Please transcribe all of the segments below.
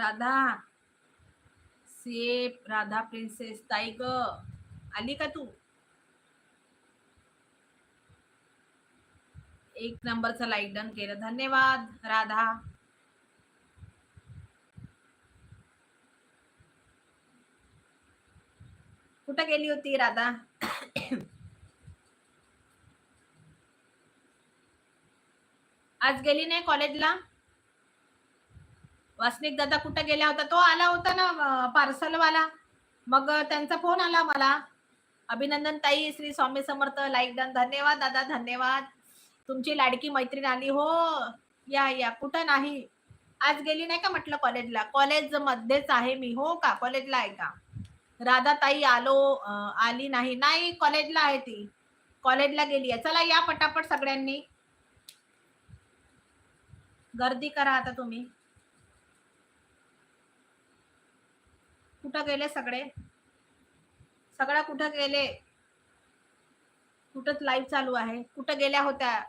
राधा. सेप Radha princess ताई ग आली का तू? एक नंबरचा लाईक डन केलं. धन्यवाद राधा. कुठं गेली होती राधा? आज गेली नाही कॉलेजला वासनिक दादा कुठं गेला होता तो आला होता ना पार्सलवाला. मग त्यांचा फोन आला मला. अभिनंदन ताई श्री स्वामी समर्थ लाईक डन धन्यवाद दादा धन्यवाद. तुमची लाडकी मैत्रीण आली. हो या या. कुठं नाही. आज गेली नाही का म्हटलं कॉलेजला कॉलेज मध्येच आहे मी. हो का? कॉलेजला आहे का? राधा ताई आलो आली नाही. नाही कॉलेजला आहे ती. कॉलेजला गेली आहे. चला या पटापट सगळ्यांनी. गर्दी करा आता तुम्ही. कुठं गेले सगळे? सगळ्या कुठं गेले? कुठंच लाईव्ह चालू आहे. कुठं गेल्या होत्या?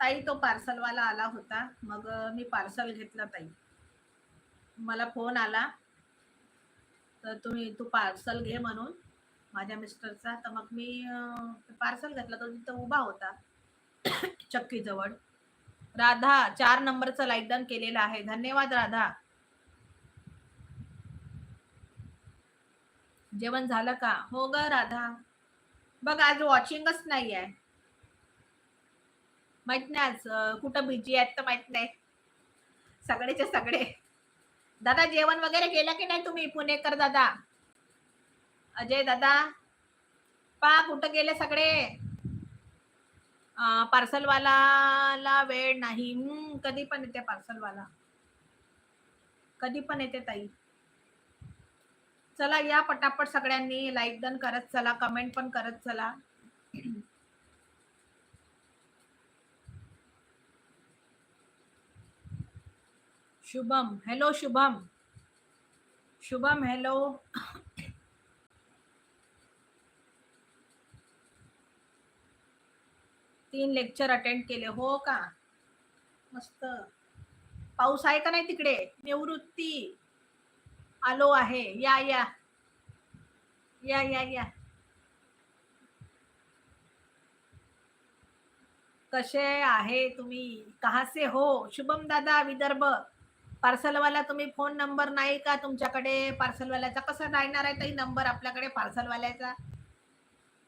ताई तो पार्सलवाला आला होता. मग मी पार्सल घेतलं ताई. मला फोन आला. तर तुम्ही तू पार्सल घे म्हणून माझ्या मिस्टरचा. तर मग मी पार्सल घेतला. तो तिथं उभा होता. चक्कीजवळ. राधा चार नंबरचं लाईटदान केलेलं आहे. धन्यवाद राधा. जेवण झालं का? हो ग राधा. बघ आज वॉचिंगच नाही आहे माहीत नाही आज कुठं बिजी आहेत तर माहीत नाही. सगळेचे सगळे. दादा जेवण वगैरे केलं की नाही तुम्ही पुणेकर दादा? अजय दादा? पा कुठं गेले सगळे? पार्सलवाला वेळ नाही. कधी पण येते पार्सलवाला. कधी पण येते ताई. चला या पटापट सगळ्यांनी लाईक डन करत चला कमेंट पण करत चला. शुभम हॅलो शुभम. शुभम हॅलो तीन लेक्चर अटेंड केले हो का? मस्त. पाऊस आहे का नाही तिकडे? निवृत्ती. आलो आहे. या या. या या या. कसे आहे तुम्ही? कहासे हो? शुभम दादा विदर्भ. पार्सलवाला तुम्ही फोन नंबर नाही का तुमच्याकडे? पार्सलवाल्याचा कसा राहणार आहे ताई नंबर आपल्याकडे पार्सलवाल्याचा.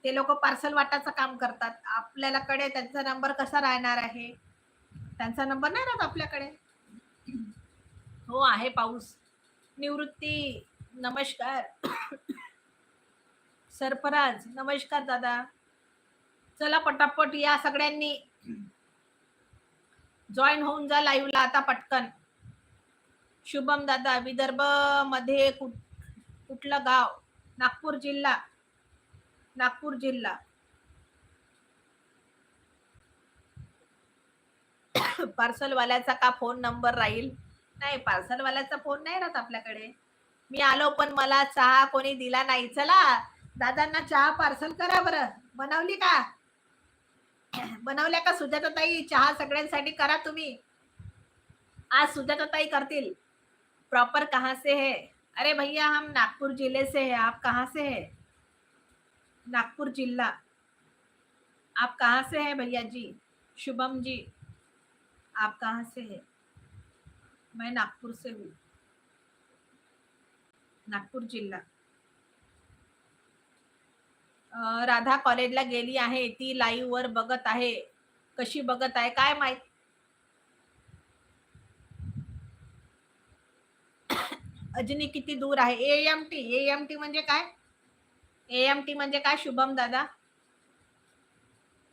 ते लोक पार्सल वाटाचं काम करतात. आपल्याला कडे त्यांचा नंबर कसा राहणार आहे? त्यांचा नंबर नाही राहत आपल्याकडे. हो आहे पाऊस. निवृत्ती नमस्कार. सरफराज नमस्कार दादा. चला पटापट या सगळ्यांनी. जॉईन होऊन जा लाईव्हला आता पटकन. शुभम दादा विदर्भमध्ये कुठ कुठलं गाव? नागपूर जिल्हा. नागपूर जिल्हा. पार्सलवाल्याचा का फोन नंबर राहील? नाही पार्सलवाल्याचा फोन नाही राहत आपल्याकडे. मी आलो पण मला चहा कोणी दिला नाही. चला दादांना चहा पार्सल करा बरं. बनवली का? बनवल्या का सुजाताताई? चहा सगळ्यांसाठी करा तुम्ही. आज सुजाताताई करतील. प्रॉपर कहाँ से है? अरे भैया हम नागपुर जिले से है. आप कहाँ से है? नागपुर जिल्हा आप कहाँ से है भैया जी? शुभम जी आप कहाँ से है? मैं नागपुर से हूँ। नागपूर जिल्हा। राधा कॉलेजला गेली आहे ती लाईव्ह वर बघत आहे. कशी बघत आहे काय माहीत? अजनी किती दूर आहे? एएम टी एएम टी म्हणजे काय? एएम टी म्हणजे काय शुभम दादा?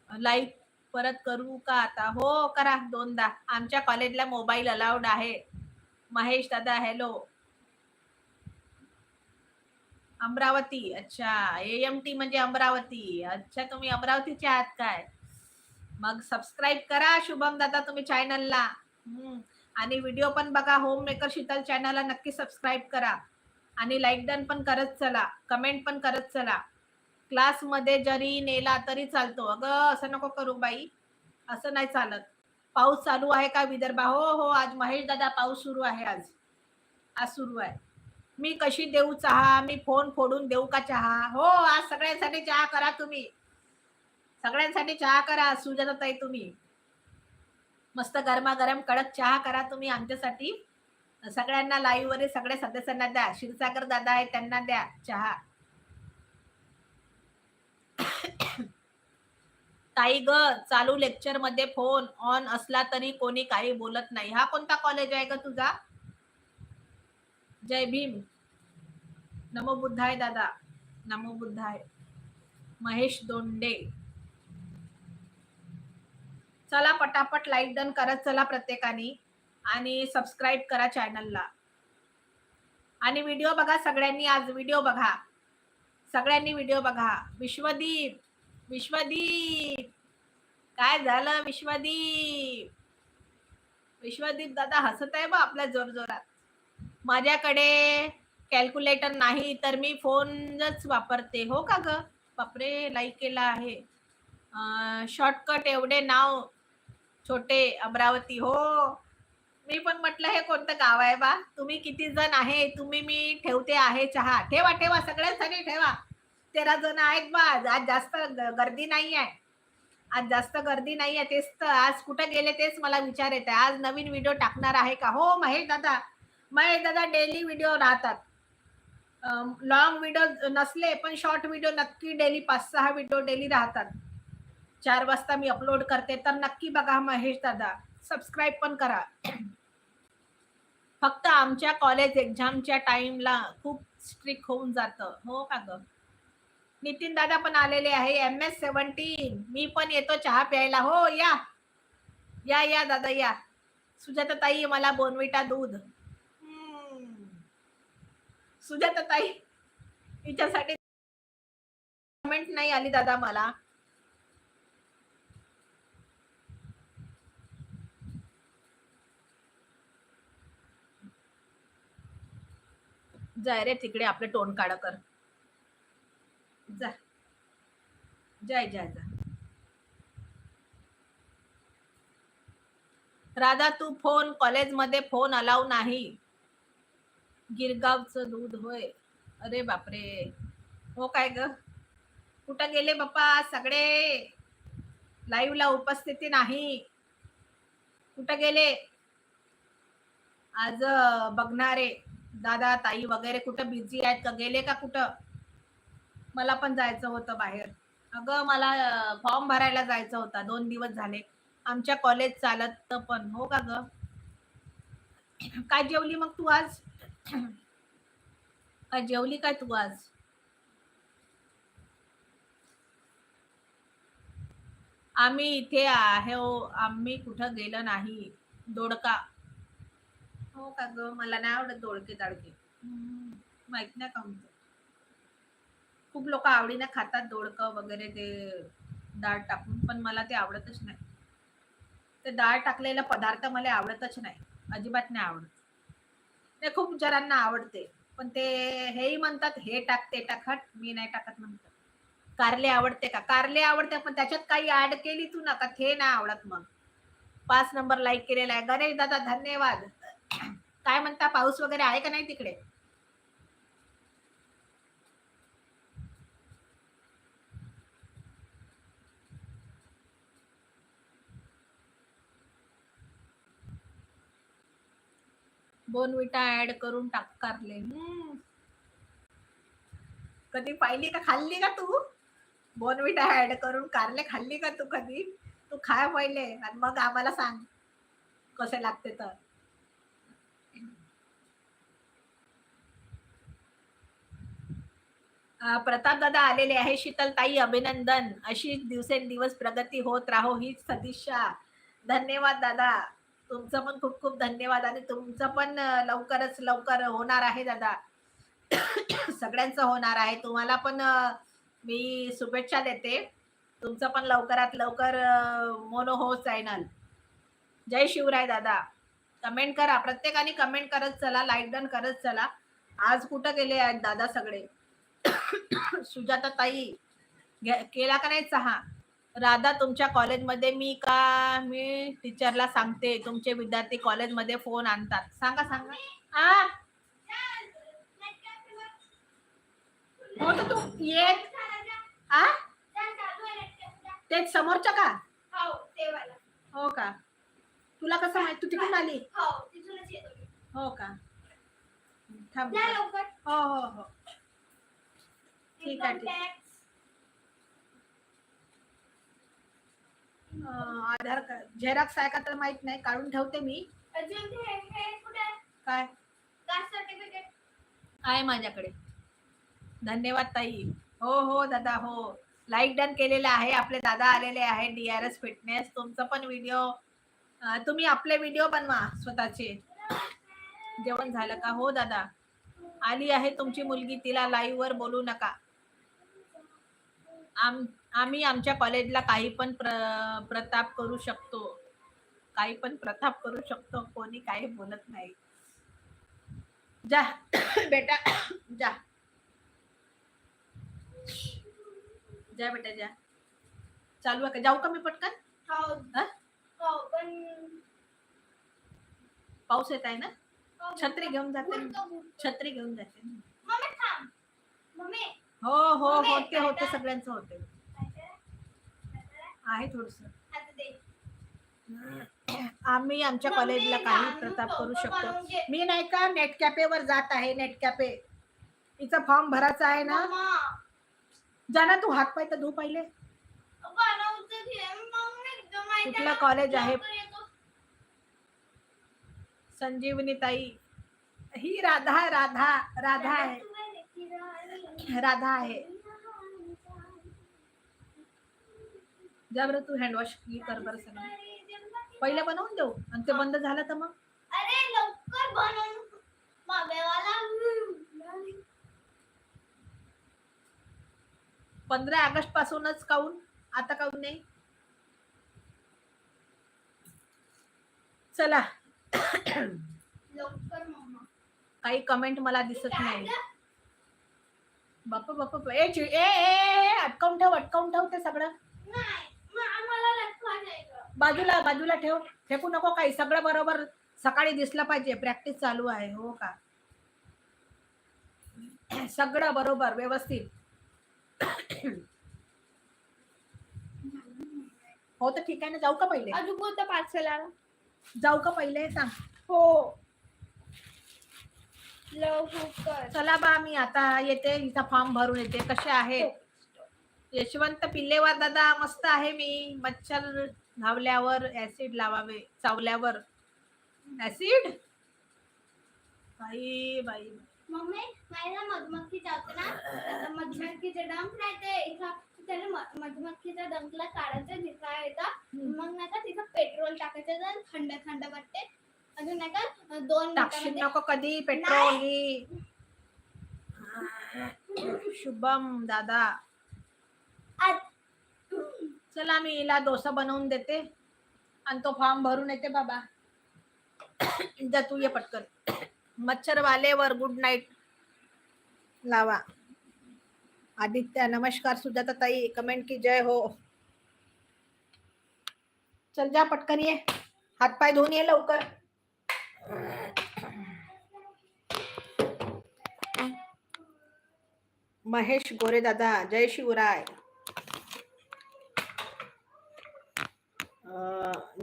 लाईव्ह परत करू का आता? हो करा दोनदा. आमच्या कॉलेजला मोबाईल अलाउड आहे. महेश दादा हॅलो अमरावती अच्छा. एम टी म्हणजे अमरावती. अच्छा तुम्ही अमरावतीचे आहात काय? मग सबस्क्राईब करा शुभम दादा तुम्ही चॅनलला आणि व्हिडिओ पण बघा होम मेकर शीतल चॅनलला नक्की सबस्क्राईब करा. आणि लाईक डन पण करत चला. कमेंट पण करत चला. क्लासमध्ये जरी नेला तरी चालतो. अगं असं नको करू बाई. असं नाही चालत. पाऊस चालू आहे का विदर्भा? हो हो आज महेश दादा पाऊस सुरू आहे आज. आज सुरू आहे. मी कशी देऊ चहा? मी फोन फोडून देऊ का चहा? हो आज सगळ्यांसाठी चहा करा तुम्ही. सगळ्यांसाठी चहा करा सुजाता ताई तुम्ही. मस्त गरमागरम कडक चहा करा तुम्ही आमच्यासाठी. सगळ्यांना लाईव्ह वगैरे सगळ्या सदस्यांना द्या. क्षीरसागर दादा आहे त्यांना द्या चहा. ताई ग चालू लेक्चरमध्ये फोन ऑन असला तरी कोणी काही बोलत नाही. हा कोणता कॉलेज आहे ग तुझा? जय भीम. नमो बुद्धाय दादा. नमो बुद्धाय. महेश दोंडे. चला पटापट लाईक डन करत चला प्रत्येकाने आणि सबस्क्राईब करा चॅनलला आणि व्हिडिओ बघा सगळ्यांनी आज. व्हिडिओ बघा. सगळ्यांनी व्हिडिओ बघा. विश्वदीप विश्वदीप. काय झालं विश्वदीप? विश्वदीप दादा हसत आहे बा आपल्या जोर जोरात माझ्याकडे कॅल्क्युलेटर नाही तर मी फोनच वापरते. हो का ग? बापरे लाईक केला आहे. शॉर्टकट एवढे नाव. छोटे अमरावती. हो. मी पण म्हटलं हे कोणतं गाव आहे बा? तुम्ही किती जण आहे? तुम्ही मी ठेवते आहे चहा. ठेवा ठेवा सगळ्यांसाठी ठेवा. तेरा जण आहेत बा. आज जास्त ग- गर्दी नाही आहे. आज जास्त गर्दी नाही आहे. तेच तर आज कुठं गेले तेच मला विचार येत आहे आज नवीन व्हिडिओ टाकणार आहे का? हो महेश दादा. महेश दादा डेली व्हिडिओ राहतात. लॉंग व्हिडिओ नसले पण शॉर्ट व्हिडिओ नक्की डेली पाच सहा व्हिडिओ डेली राहतात. चार वाजता मी अपलोड करते. तर नक्की बघा महेश दादा. सबस्क्राईब पण करा. फक्त आमच्या कॉलेज एक्झामच्या टाइमला खूप स्ट्रिक्ट होऊन जातं. हो का ग? नितीन दादा पण आलेले आहे. एम एस सेवन्टीन मी पण येतो चहा प्यायला. हो या. या या दादा या. सुजाता ताई मला बोनविटा दूध. सुजाता ताई हिच्यासाठी कमेंट नाही आली दादा मला. जाय रे तिकडे आपले तोंड काढ कर. जा. जय जय जा. राधा तू फोन कॉलेजमध्ये फोन अलाव नाही. गिरगावचं दूध होय. अरे बापरे. हो काय ग? कुठं गेले बाप्पा सगळे? लाईव्हला उपस्थिती नाही. कुठं गेले? आज बघणारे. दादा ताई वगैरे कुठं बिझी आहेत का? गेले का कुठं? मला पण जायचं होतं बाहेर. अगं मला फॉर्म भरायला जायचं होता. दोन दिवस झाले. आमच्या कॉलेज चालत पण हो का ग? काय जेवली मग तू आज? काय जेवली काय तू आज? आम्ही इथे आहे हो. आम्ही कुठं गेलं नाही. दोडका. हो का ग? मला नाही आवडत दोडके हम्म, माहीत नाही का म्हणतो खूप लोक आवडीने खातात दोडकं वगैरे ते डाळ टाकून पण मला ते आवडतच नाही. ते डाळ टाकलेला पदार्थ मला आवडतच नाही. अजिबात नाही आवडत. ते खूप जणांना आवडते पण ते हेही म्हणतात हे टाक ते टाक हट मी नाही टाकत म्हणतात. कारले आवडते का? कारले आवडते पण त्याच्यात काही ऍड केली तू नका ते नाही आवडत मग? पाच नंबर लाईक केलेला आहे. गणेश दादा धन्यवाद. काय म्हणता पाऊस वगैरे आहे का नाही तिकडे? बोनविटा ऍड करून टाक कारले. हम्म. कधी पाहिली का खाल्ली का तू? बोनविटा ऍड करून कारले खाल्ली का तू कधी? तू खाय पहिले आणि मग आम्हाला सांग कसे लागते तर. प्रतापदादा प्रताप दादा आलेले आहे. शीतलताई अभिनंदन. अशी दिवसेंदिवस प्रगती होत राहो हीच सदिशा धन्यवाद दादा. तुमचं पण खूप खूप धन्यवाद आणि तुमचं पण लवकरच लवकर होणार आहे दादा. सगळ्यांचं होणार आहे. तुम्हाला पण मी शुभेच्छा देते. तुमचं पण लवकरात लवकर मोनो हो चॅनल. जय शिवराय दादा. कमेंट करा. प्रत्येकाने कमेंट करत चला लाईक डन करत चला. आज कुठं गेले आहेत दादा सगळे? सुजाता ताई केला का नाही चहा? राधा तुमच्या कॉलेजमध्ये मी का? मी टीचरला सांगते तुमचे विद्यार्थी कॉलेजमध्ये फोन आणतात. सांगा सांगा. आ? हो तर तू येत ते समोरच्या का? हो का? तुला कसं माहीत? तू तिकडून आली? हो, हो का? थांब. हो हो हो. ठीक आहे, ठीक आधार कार्ड झेरॉक्स आहे का तर माहीत नाही काढून ठेवते मी. हे? काय? आहे माझ्याकडे. धन्यवाद ताई. हो हो दादा हो. लाईक डन केलेलं आहे आपले दादा आलेले आहे डी आर एस फिटनेस तुमचं पण व्हिडिओ तुम्ही आपले व्हिडिओ बनवा स्वतःचे. जेवण झालं का? हो दादा. आली आहे तुमची मुलगी तिला लाईव्ह वर बोलू नका. आम आम्ही आमच्या कॉलेजला काही पण प्र प्रताप करू शकतो. काही पण प्रताप करू शकतो. कोणी काही बोलत नाही. जा. बेटा. जा. जा बेटा जा. चालू आहे का? जाऊ का मी पटकन? हो. हा? पाऊस येत आहे ना? हो, छत्री घेऊन जाते. छत्री घेऊन जाते. मम्मी थांब. मम्मी. हो हो मम्मी, होते होते सगळ्यांचं होते? आहे थोडस. आम्ही आमच्या कॉलेजला काही प्रताप करू शकतो. मी नाही का नेट कॅफेवर जात आहे नेट कॅफे हिचा फॉर्म भरायचा आहे ना मम्मा, जा ना तू हात पाय तर धू पहिले कुठलं कॉलेज आहे? संजीवनी ताई ही राधा राधा राधा आहे. राधा आहे. जा बरं तू हँडवॉश कर बरं सगळं. पहिलं बनवून देऊ आणि ते बंद झालं तर मग? अरे लवकर बनवून पंधरा ऑगस्ट पासूनच काऊन? आता काऊन नाही? चला. काही कमेंट मला दिसत नाही. बाप्पा बाप्पा ए ए ए, ए अटकावून ठेव अटकावून ठेव ते सगळं. बाजूला बाजूला ठेव. फेकू नको काही सगळं बरोबर सकाळी दिसलं पाहिजे. प्रॅक्टिस चालू आहे हो का? सगळं बरोबर व्यवस्थित. हो तर ठीक आहे ना. जाऊ का पहिले? अजून कोणतं पार्सल आला जाऊ का पहिले? सांग. हो. चला बा मी आता येते. हिचा फॉर्म भरून येते. कसे आहेत? यशवंत पिल्लेवर दादा मस्त आहे मी. मच्छर धावल्यावर ऍसिड लावावे चावल्यावर. ऍसिड बाई बाई. मम्मी माझ्या मधमक्खी जाते ना? मधमक्खीचे डंक राहते. इथं त्याला म- मधमक्खीच्या डंकला काढायचं दिसा येतं मग नाही का तिथं पेट्रोल टाकायचं थंड थंड वाटते. अजून नाही का? दोन टाकशील मिनिटामध्ये नको कधी पेट्रोल ही शुभम दादा. आत- चला मी हिला डोसा बनवून देते. आणि तो फॉर्म भरून येते बाबा. जा तू ये पटकन. मच्छरवालेवर गुड नाईट. लावा. आदित्य नमस्कार सुजाता ताई कमेंट की जय हो. चल जा पटकन ये. हातपाय धुवून ये लवकर. महेश गोरे दादा जय शिवराय.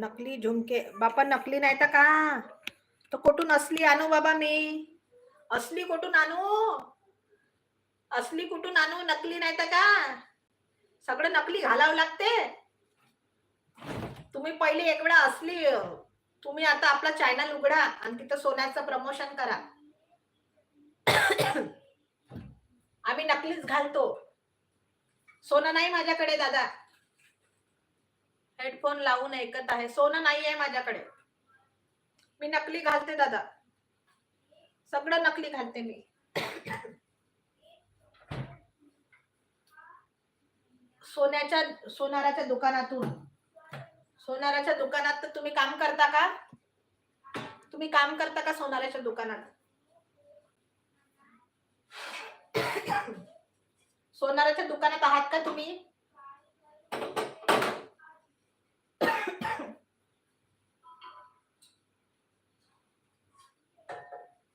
नकली झुमके बापा नकली नाही तर का? तर कुठून असली आणू बाबा मी? असली कुठून आणू? असली कुठून आणू? नकली नाही तर का? सगळं नकली घालावं लागते. तुम्ही पहिले एक वेळा असली तुम्ही आता आपला चॅनल उघडा आणि तिथं सोन्याचं प्रमोशन करा. आम्ही नकलीच घालतो. सोनं नाही माझ्याकडे दादा. हेडफोन लावून ऐकत आहे. सोनं नाही आहे माझ्याकडे. मी नकली घालते दादा. सगळं नकली घालते मी. सोन्याच्या सोनाराच्या दुकानातून. सोनाराच्या दुकानात तर तुम्ही काम करता का? तुम्ही काम करता का सोनाराच्या दुकानात? सोनाराच्या दुकानात आहात का तुम्ही?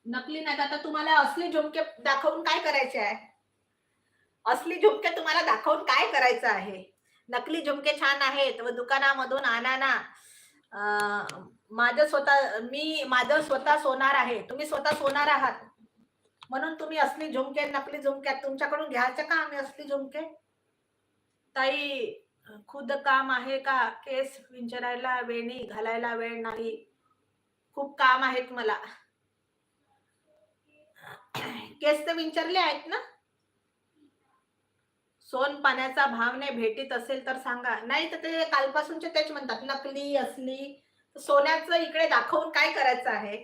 नकली नाही आता तुम्हाला असली झुमके दाखवून काय करायचे आहे? असली झुमके तुम्हाला दाखवून काय करायचं आहे? नकली झुमके छान आहेत व दुकानामधून आणा ना. माझं स्वतः मी माझं स्वतः सोनार आहे. तुम्ही स्वतः सोनार आहात. म्हणून तुम्ही असली झुमके नकली झुमके तुमच्याकडून घ्यायचं का आम्ही असली झुमके? ताई खुद काम आहे का? केस विंचरायला वेणी घालायला वेळ नाही. खूप काम आहेत मला. केस तर विंचरले आहेत ना? सोन पाण्याचा भाव नाही भेटीत असेल तर सांगा. नाही तर ते कालपासूनचे तेच म्हणतात नकली असली. सोन्याचं इकडे दाखवून काय करायचं आहे?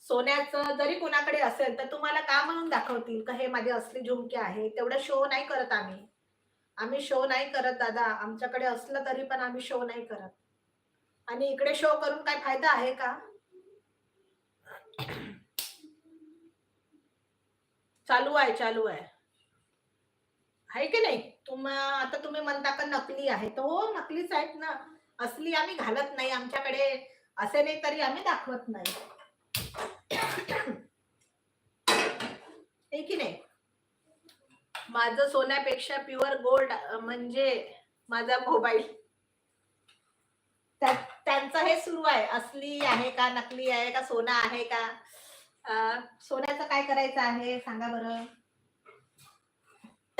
सोन्याचं जरी कोणाकडे असेल तर तुम्हाला का म्हणून दाखवतील? का हे माझे असली झुमके आहे? तेवढं शो नाही करत आम्ही. आम्ही शो नाही करत दादा. आमच्याकडे असलं तरी पण आम्ही शो नाही करत. आणि इकडे शो करून काय फायदा आहे का? चालू आहे चालू आहे. आहे की नाही? तुम्हा आता तुम्ही म्हणता का नकली आहे? तर हो नकलीच आहेत ना. असली आम्ही घालत नाही. आमच्याकडे असे नाही तरी आम्ही दाखवत नाही. आहे की नाही? माझं सोन्यापेक्षा प्युअर गोल्ड म्हणजे माझा मोबाईल त्यांचं हे सुरू आहे. असली आहे का नकली आहे का सोना आहे का? सोन्याचं काय करायचं आहे? सांगा बरं.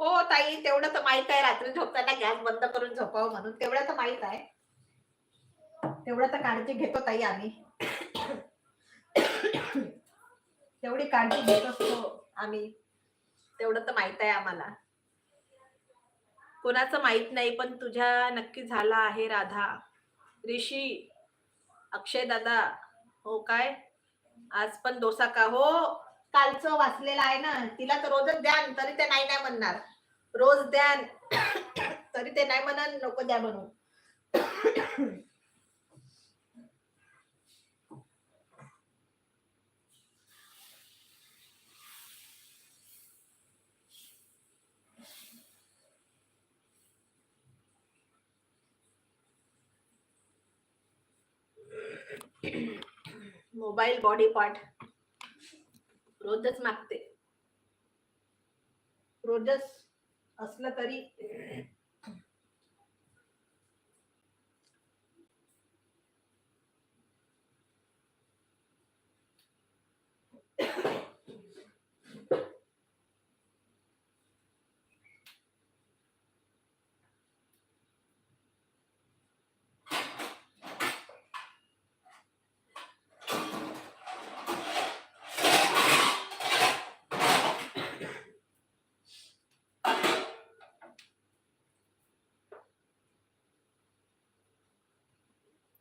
ओ ताई तेवढं तर माहीत आहे रात्री झोपताना गॅस बंद करून झोपावं म्हणून. तेवढं तर माहीत आहे. तेवढं तर काळजी घेतो ताई आम्ही. तेवढी काळजी घेत असतो आम्ही. तेवढं तर माहीत आहे आम्हाला. कोणाचं माहीत नाही पण तुझ्या नक्की झाला आहे राधा. ऋषी अक्षय दादा हो काय? आज पण डोसा का? हो कालचं वाचलेलं आहे ना. तिला तर रोजच द्या तरी ते नाही नाही म्हणणार. रोज द्या तरी ते नाही म्हणा नको द्या म्हणून. Mobile body part. रोजच मागते. रोजच असलं तरी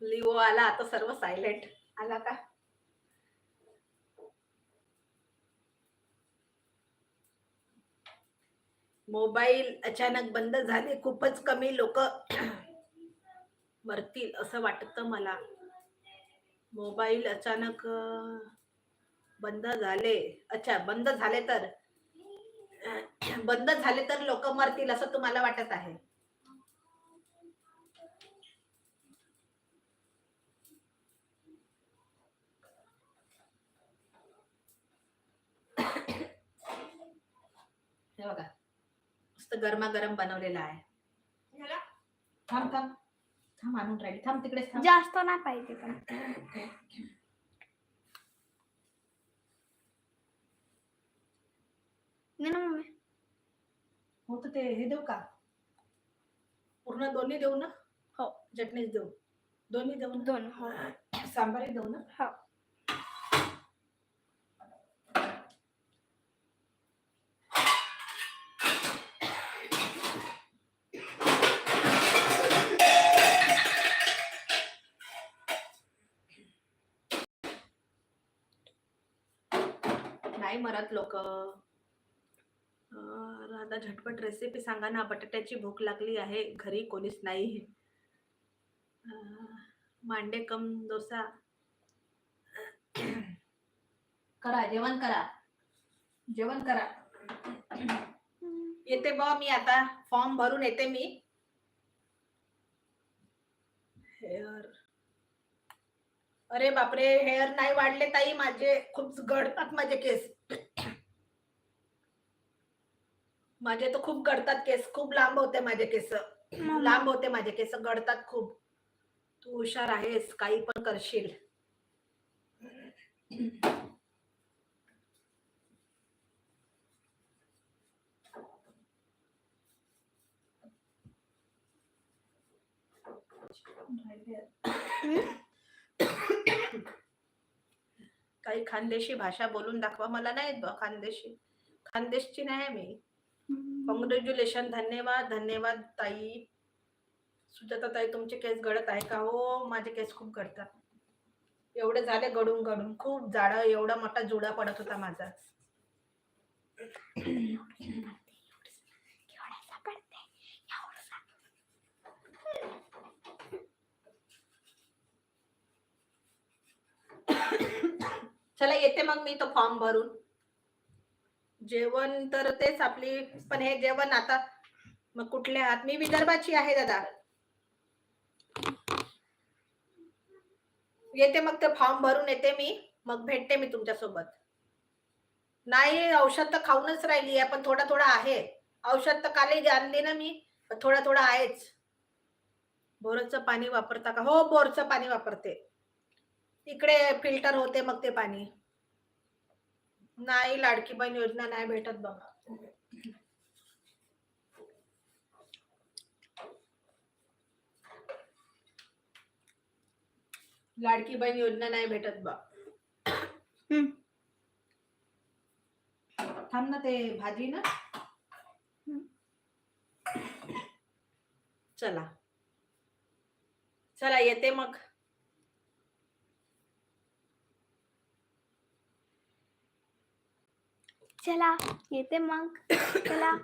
लिओ आला आता सर्व सायलेंट आला का? मोबाईल अचानक बंद झाले खूपच कमी लोक मरतील असं वाटतं मला. मोबाईल अचानक बंद झाले. अच्छा बंद झाले तर बंद झाले तर लोक मरतील असं तुम्हाला वाटत आहे. हे बघा. मस्त गरमागरम बनवलेला आहे. झाला? थांब थांब. थांब आणून राहिली. थांब तिकडेच थांब. जास्त नाही पाहिजे पण. हो तर ते. हे देऊ का? पूर्ण दोन्ही देऊ ना? हो. चटणीच देऊ. दोन्ही देऊ ना? दोन हो. सांबारही देऊ ना? हो. नाही मरत लोक आता झटपट रेसिपी सांगा ना बटाट्याची भूक लागली आहे घरी कोणीच नाही. मांडे कम डोसा. करा जेवण करा. जेवण करा. येते बा मी आता फॉर्म भरून येते मी. हेअर अरे बापरे हेअर नाही वाढले ताई माझे खूप गळतात माझे केस. माझे तर खूप गळतात केस खूप लांब होते माझे केस. लांब होते माझे केस गळतात खूप. तू हुशार आहेस काही पण करशील. काही खानदेशी भाषा बोलून दाखवा मला नाही येत खानदेशी. खानदेशची नाही मी. कॉंग्रॅच्युलेशन धन्यवाद धन्यवाद ताई. सुजाता ताई तुमचे केस गळत आहे का? हो माझे केस खूप गळतात एवढे झाले गडून गडून खूप जाड एवढा मोठा जुडा पडत होता माझा. चला येते मग मी तो फॉर्म भरून. जेवण तर तेच आपली पण हे जेवण आता मग कुठले आहात? मी विदर्भाची आहे दादा. येते मग ते फॉर्म भरून येते मी. मग भेटते मी तुमच्यासोबत. नाही औषध तर खाऊनच राहिली आहे पण थोडा थोडा आहे. औषध तर कालही आणली ना मी पण थोडा थोडा आहेच. बोरचं पाणी वापरता का? हो बोरचं पाणी वापरते. इकडे फिल्टर होते मग ते पाणी. नाही लाडकी बहीण योजना नाही भेटत बघा. लाडकी बहीण योजना नाही भेटत बा. थांब ना ते भाजी ना. चला. चला येते मग. चला येते मग. चला.